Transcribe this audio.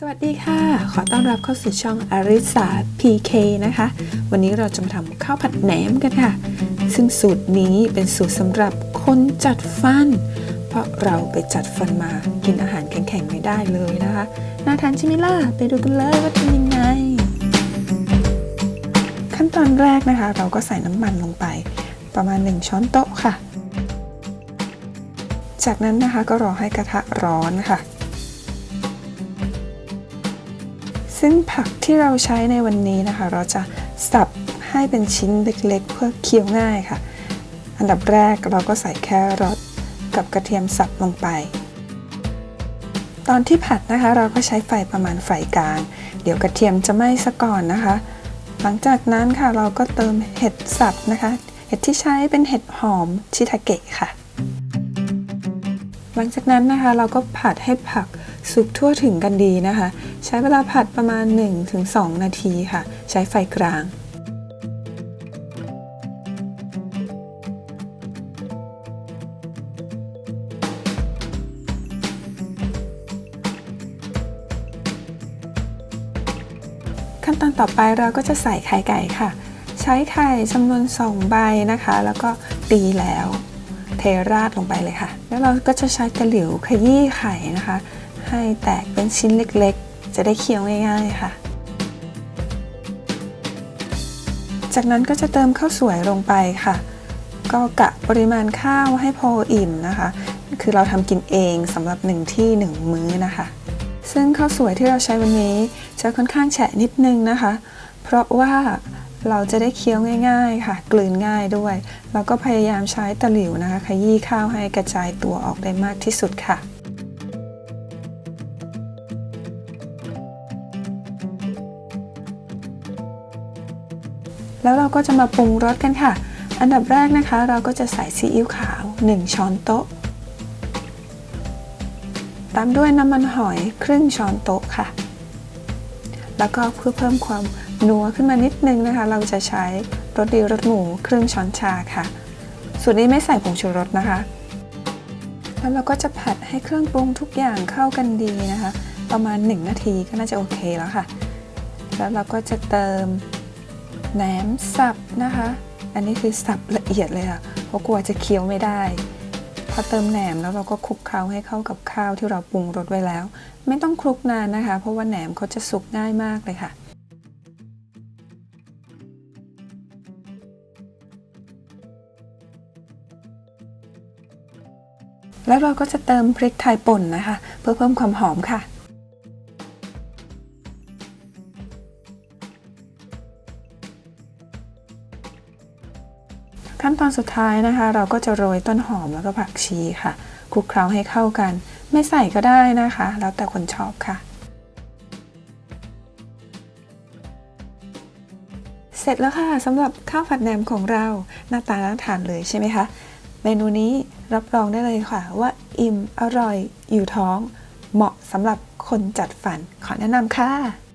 สวัสดีค่ะ ขอต้อนรับเข้าสู่ช่องอาริสา PK นะคะ วันนี้เราจะมาทำข้าวผัดแหนมกันค่ะ ซึ่งสูตรนี้เป็นสูตรสำหรับคนจัดฟัน เพราะเราไปจัดฟันมากินอาหารแข็งๆไม่ได้เลยนะคะน่าทานใช่ไหมล่ะ ไปดูกันเลยว่าทำยังไง ขั้นตอนแรกนะคะ เราก็ใส่น้ำมันลงไป ประมาณ 1 ช้อนโต๊ะค่ะ จากนั้นนะคะก็รอให้กระทะร้อนค่ะ ซึ่งผักที่เราใช้ในวันนี้นะคะ เราจะสับให้เป็นชิ้นเล็กๆ เพื่อเคี้ยวง่ายค่ะ อันดับแรกเราก็ใส่แครอทกับกระเทียมสับลงไป ตอนที่ผัดนะคะเราก็ใช้ไฟประมาณไฟกลาง เดี๋ยวกระเทียมจะไหม้ซะก่อนนะคะ หลังจากนั้นค่ะเราก็เติมเห็ดสับนะคะ เห็ดที่ใช้เป็นเห็ดหอมชิทาเกะค่ะ หลังจากนั้นนะคะเราก็ผัดให้ผัก สุกทั่วถึงกันดีนะคะ ใช้เวลาผัดประมาณ 1-2 นาทีค่ะ ใช้ไฟกลางขั้นตอนต่อไปเราก็จะใส่ไข่ไก่ค่ะ ใช้ไข่จำนวน2ใบนะคะ แล้วก็ตีแล้ว เทราดลงไปเลยค่ะ แล้วเราก็จะใช้ตะหลิวขยี้ไข่นะคะ ให้แตกเป็นชิ้นเล็กๆ จะได้เคี้ยวง่ายๆค่ะ จากนั้นก็จะเติมข้าวสวยลงไปค่ะ ก็กะปริมาณข้าวให้พออิ่มนะคะ คือเราทำกินเองสำหรับหนึ่งที่หนึ่งมื้อนะคะ ซึ่งข้าวสวยที่เราใช้วันนี้จะค่อนข้างแฉะนิดนึงนะคะ เพราะว่าเราจะได้เคี้ยวง่ายๆ ค่ะ กลืนง่ายด้วยเราก็พยายามใช้ตะหลิวนะคะ ขยี้ข้าวให้กระจายตัวออกได้มากที่สุดค่ะ แล้วเราก็จะมาปรุงรสกันค่ะ อันดับแรกนะคะ เราก็จะใส่ซีอิ๊วขาว 1 ช้อนโต๊ะ ตามด้วยน้ำมันหอยครึ่งช้อนโต๊ะค่ะ แล้วก็เพื่อเพิ่มความนัวขึ้นมานิดนึงนะคะ เราจะใช้รสดีรสหมูครึ่งช้อนชาค่ะส่วนนี้ไม่ใส่ผงชูรสนะคะ แล้วเราก็จะผัดให้เครื่องปรุงทุกอย่างเข้ากันดีนะคะ ประมาณ 1 นาทีก็น่าจะโอเคแล้วค่ะ แล้วเราก็จะเติม แหนมสับนะคะ อันนี้คือสับละเอียดเลยค่ะ เพราะกลัวจะเคี้ยวไม่ได้ พอเติมแหนมแล้วเราก็คลุกเคล้าให้เข้ากับข้าวที่เราปรุงรสไว้แล้ว ไม่ต้องคลุกนานนะคะ เพราะว่าแหนมเขาจะสุกง่ายมากเลยค่ะแล้วเราก็จะเติมพริกไทยป่นนะคะ เพื่อเพิ่มความหอมค่ะ ขั้นตอนสุดท้ายนะคะ เราก็จะโรยต้นหอมแล้วก็ผักชีค่ะคลุกเคล้าให้เข้ากัน ไม่ใส่ก็ได้นะคะ แล้วแต่คนชอบค่ะ เสร็จแล้วค่ะสำหรับข้าวผัดแหนมของเราหน้าตาน่าทานเลยใช่ไหมคะเมนูนี้รับรองได้เลยค่ะ ว่าอิ่มอร่อยอยู่ท้อง เหมาะสำหรับคนจัดฟันขอแนะนำค่ะ